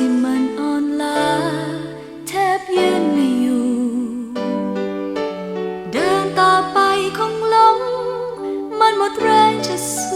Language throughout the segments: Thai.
ที่มันอ่อนล้าแทบยืนไม่อยู่ เดินต่อไปคงล้มมันหมดแรงจะสู้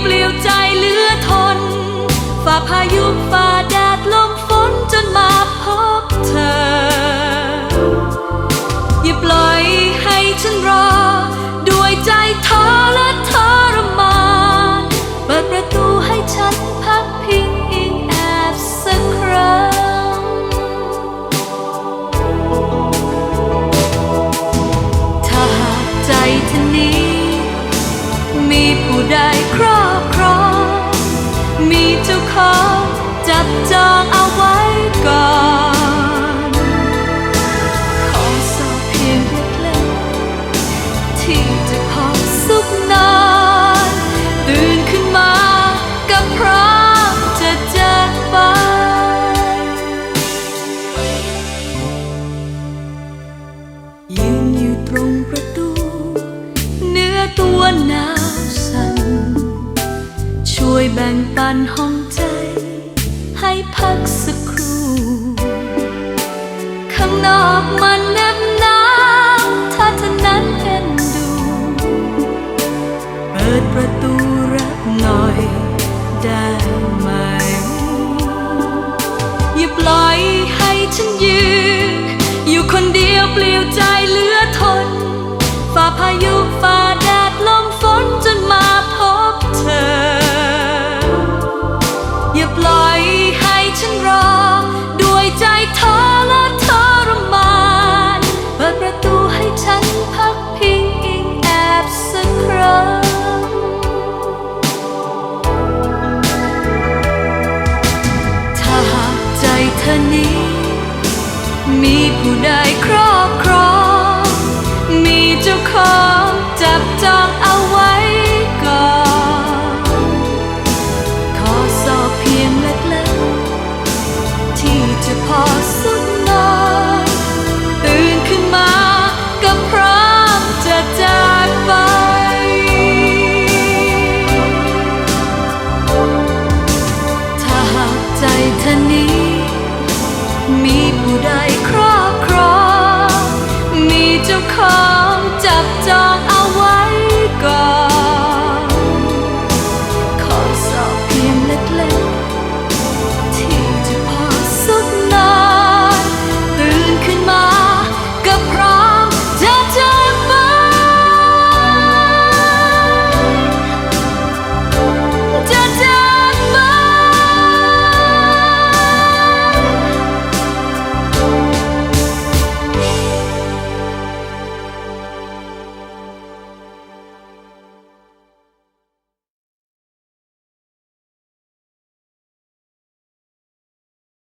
เปลี่ยวใจเหลือทน ฝ่าพายุฝ่าแดดลมฝนจนมาพบเธอ อย่าปล่อยให้ฉันรอ ด้วยใจท้อและทรมานเปิดประตูให้ฉันพักพิงอิงแอบสักครั้งถ้าหากใจเธอนี้ มีผู้ใดครอบครอง มีเจ้าของจับจองเอาไว้ วยแบ่งปันห้องใจ ให้พักสักครู่ ข้างนอกมันแนบหนาวถ้าเธอนั้นเอ็นดู เปิดประตูรับหน่อยได้ไหม นี้ มีผู้ใดครอบครอง ของจับจองเอา